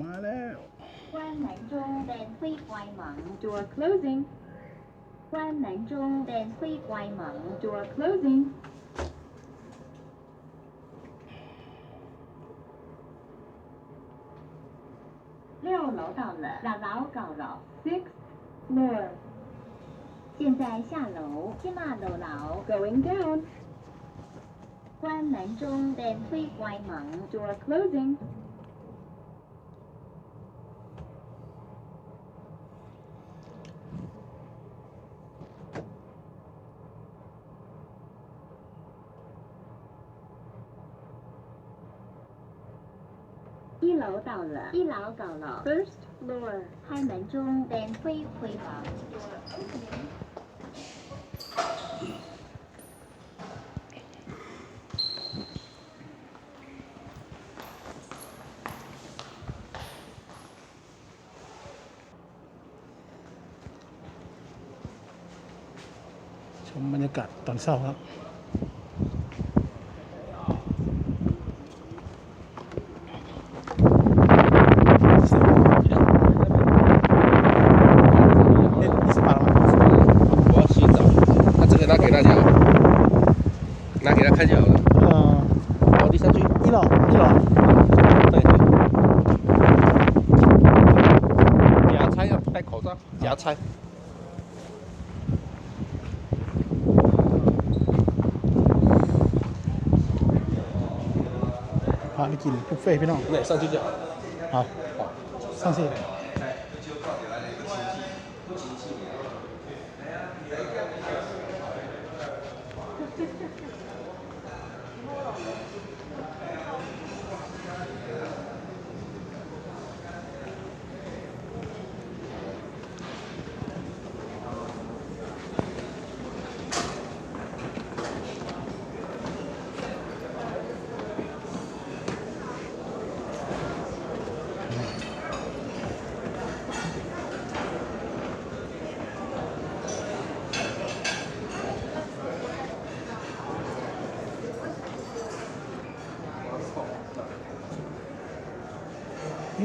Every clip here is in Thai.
มาแล้ว 关门中电非关门，door closing。关门中电非关门，door closing。六楼到了，六楼到了，sixth floor。现在下楼，起码六楼，going down。关门中电非关门，door closing。 到了，一楼到了，first floor。开门中电非开门，door opening。 ชมบรรยากาศตอนเช้าครับ 拿给他看就好了。 เอ่อ 倒地上去， นี่หรอนี่หรอ 对对。夹菜要戴口罩，夹菜。 พาไปกินบุฟเฟ่ต์พี่น้อง 那上去就好。 เอาสั่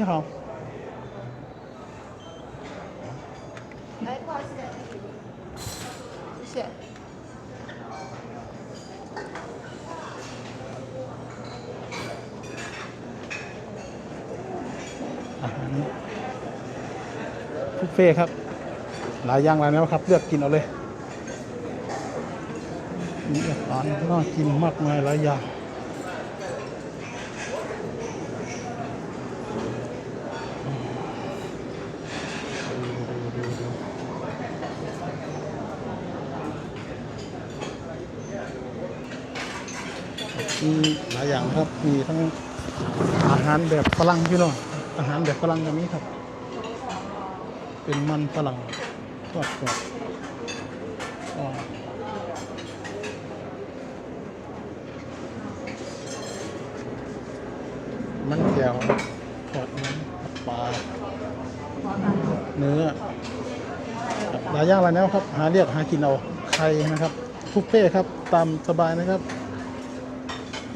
งสินี่好哎，不好意思，谢谢。 อาหารบุฟเฟ่ต์ครับ หลายอย่างหลายแนวครับ เลือกกินเอาเลย มีอาหารน่ากินมากมายหลายอย่าง มีหลายอย่างครับ มีทั้งอาหารแบบฝรั่งพี่น้องอาหารแบบฝรั่งก็มีครับ เป็นมันฝรั่งทอดกรอบอ่ามันแก้วทอดมันปลาเนื้อหลายอย่างหลายแนวครับ หาเรียกหากินเอาไข่นะครับบุฟเฟ่ครับ ตามสบายนะครับ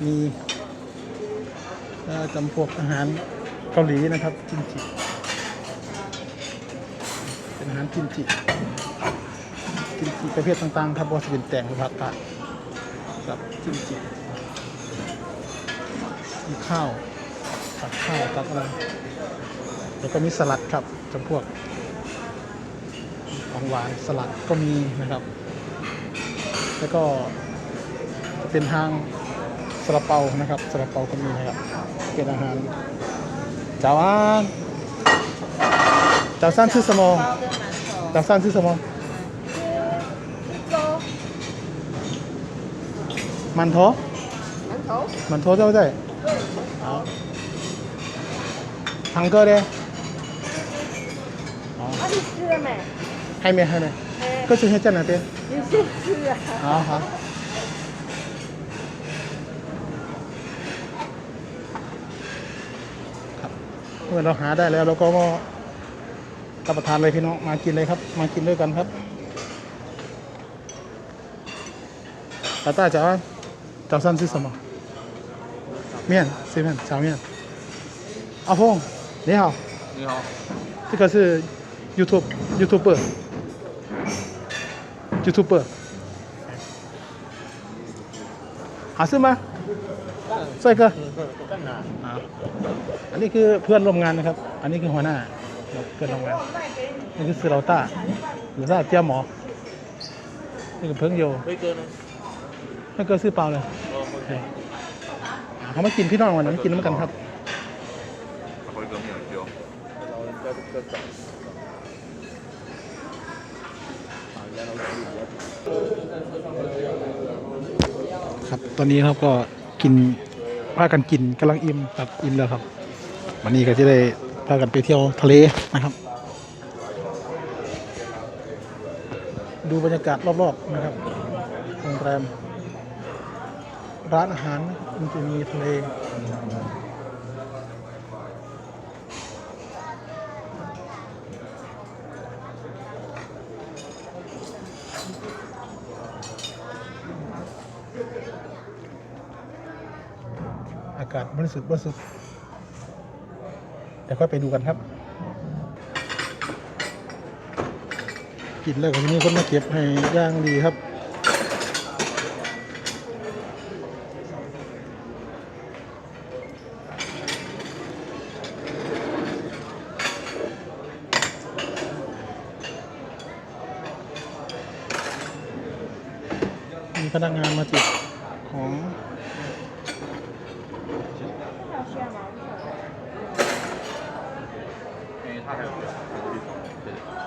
มีจำพวกอาหารเกาหลีนะครับกิมจิเป็นอาหารกิมจิกิมจิประเภทต่างๆครับว่าจะเป็นแตงหรือผักกาดกับกิมจิมีข้าวตักข้าวตักอะไรแล้วก็มีสลัดครับจำพวกของหวานสลัดก็มีนะครับ แล้วก็จะเป็นทาง ซาลาเปานะครับซาลาเปาก็มีนะครับเป็นอาหารจ้าวานจ้าวสั้นชื่อสมองจ้าวสั้นชื่อสมอง มันโถมันโถมันโถเจ้าใจทังเกอร์เด้ให้เมียให้เมียก็ชื่อให้เจ้าหน่อยเต้ชื่ออ๋อ เมื่อเราหาได้แล้วเราก็รับประทานเลยพี่น้องมากินเลยครับ มากินด้วยกันครับตาตาจ๋าเจ้าสั้นซื้อสมอเมียนซีเมียนชาวเมียนอาฟงนี่เหรอนี่เหรอที่เขาคือยูทูบยูทูบ ใส่ก็อันนี้คือเพื่อนร่วมงานนะครับ อันนี้คือหัวหน้าเกิดอนร่วมงานนี่คือสุลาต้าเรือว่าเจ้าหมอ นี่คือเพิ่งโยไม่เกินนะไม่เกินซื้อเปล่าเลยเขามากินพี่น้องวันนั้นกินน้ำกันครับครับ ตอนนี้ครับก็ กินพากันกินกำลังอิ่มครับอิ่มแล้วครับวันนี้ก็จะได้พากันไปเที่ยวทะเลนะครับ ดูบรรยากาศรอบๆนะครับโรงแรมร้านอาหารนะครับมันจะมีทะเล อากาศบริสุทธิ์บริสุทธิ์เดี๋ยวค่อยไปดูกันครับ กินแล้วก็จะมีคนมาเก็บให้ย่างดีครับมีพนักงานมาจิบของ 他还有表达，就是一种很特别的方式。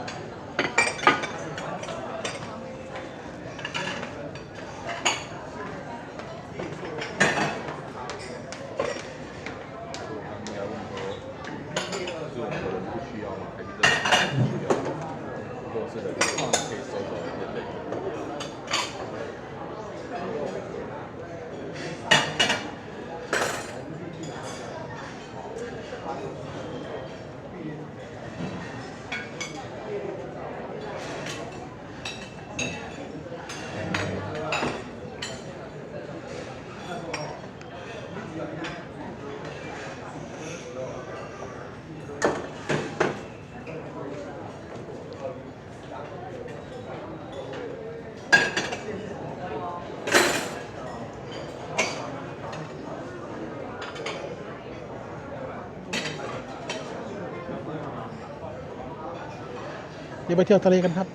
เดี๋ยวไปเที่ยวทะเลกันครับ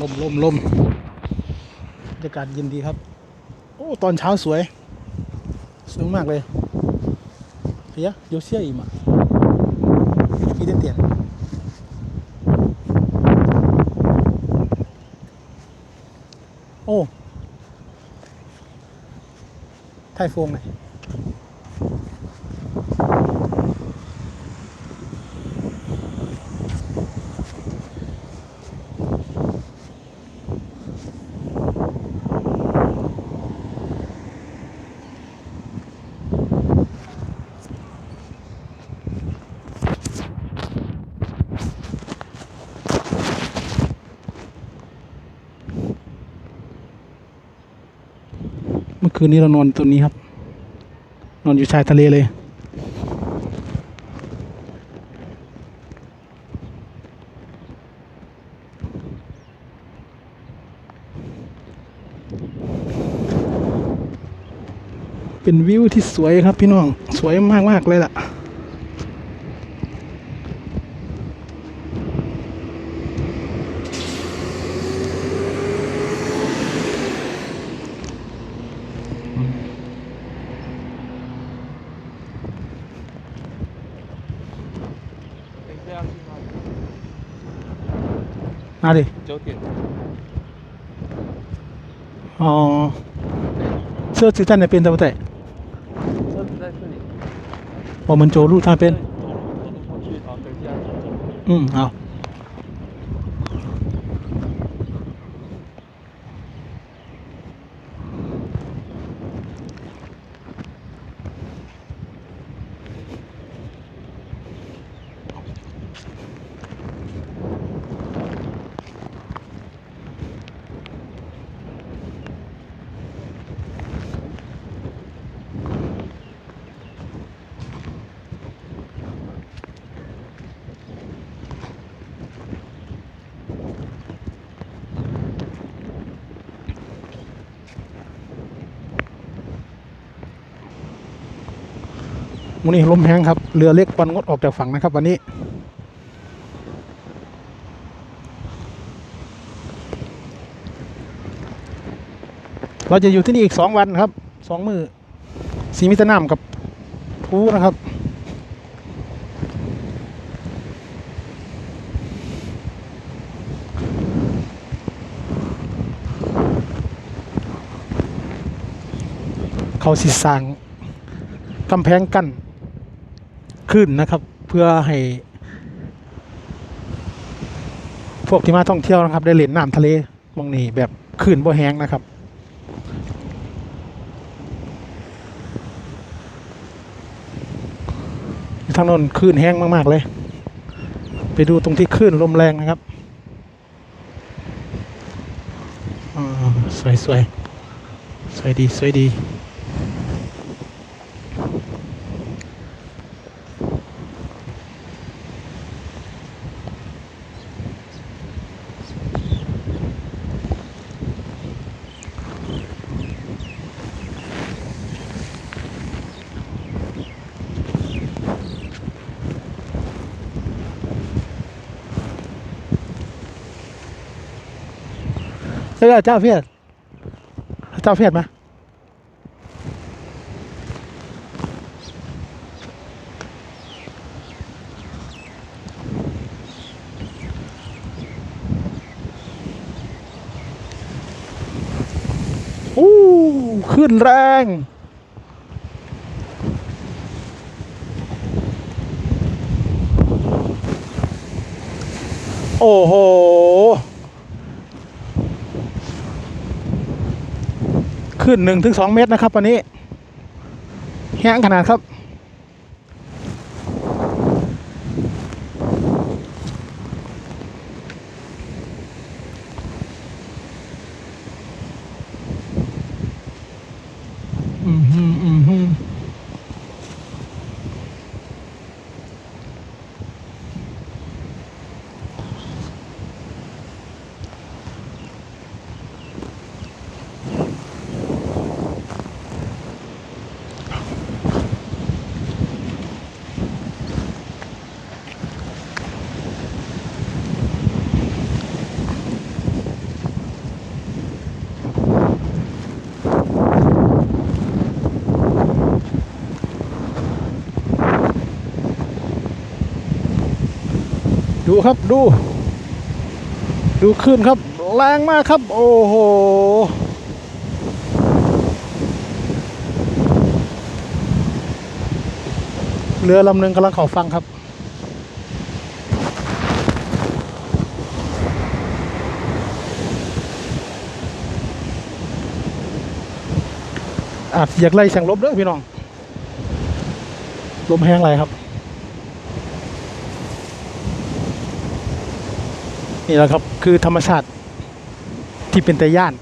ลมลมลมบรรยากาศเย็นดีครับ โอ้ ตอนเช้าสวย สวยมากเลยเฮียเดี๋ยวเสียอีกอะพี่เตียนโอ้ไทยฟงเลย คืนนี้เรานอนตัวนี้ครับ นอนอยู่ชายทะเลเลย เป็นวิวที่สวยครับพี่น้อง สวยมากมากเลยล่ะ 九点。哦，车子在那边对不对？车子在这里。我们走路那边。嗯，好。 วันนี้ลมแห้งครับ เรือเล็กปันงดออกจากฝั่งนะครับ วันนี้ เราจะอยู่ที่นี่อีกสองวันครับสองมือสีมิตรน้ำกับทูนะครับเขาสิสร้างกำแพงกั้น ขึ้นนะครับ เพื่อให้ พวกที่มาท่องเที่ยวนะครับ ได้เล่นน้ำทะเลมองนี้แบบขึ้นบ่แห้งนะครับทางนนคลื่นแห้งมาก ๆ เลย ไปดูตรงที่คลื่นลมแรงนะครับอ่าสวยสวยสวยดี สวยดี เจ้าเจ้าเพียรเจ้าเพียรไหมอู้ขึ้นแรงโอ้โห ขึ้นหนึ่งถึงสองเมตรนะครับวันนี้แห้งขนาดครับ ครับดู ดูขึ้นครับ แรงมากครับ โอ้โหเรือลำหนึ่งกำลังเข่าฟังครับ อาจอยากไล่แสงลบเด้อพี่น้อง ลมแห้งไรครับ นี่แหละครับคือธรรมชาติที่เป็นแต่ย่าน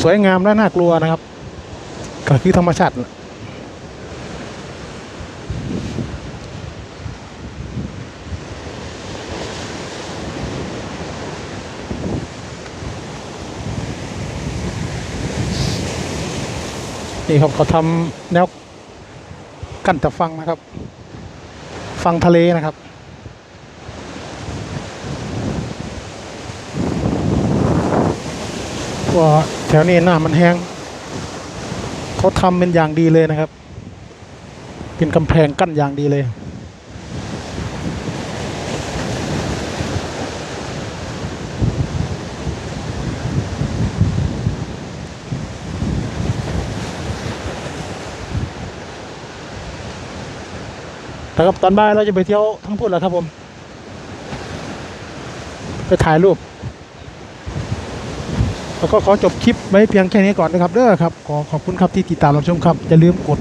สวยงามและน่ากลัวนะครับ ก็คือธรรมชาตินี่ครับเขาทำแนวกั้นแต่ฟังนะครับ ฟังทะเลนะครับว่าแถวนี้น้ามันแห้งเขาทำเป็นอย่างดีเลยนะครับ เป็นกำแพงกั้นอย่างดีเลย นะครับตอนบ่ายเราจะไปเที่ยวทั้งพูดแล้วครับผม ไปถ่ายรูป แล้วก็ขอจบคลิปไว้เพียงแค่นี้ก่อนนะครับเด้อครับ ขอขอบคุณครับที่ติดตามรับชมครับ อย่าลืมกด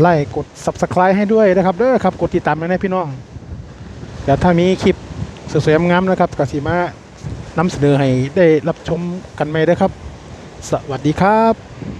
ไลค์กด subscribe ให้ด้วยนะครับเด้อครับ กดติดตามไว้นะพี่น้องเดี๋ยวถ้ามีคลิปสวยๆงามๆนะครับกสิมานำเสนอให้ได้รับชมกันไหมเด้ครับ สวัสดีครับ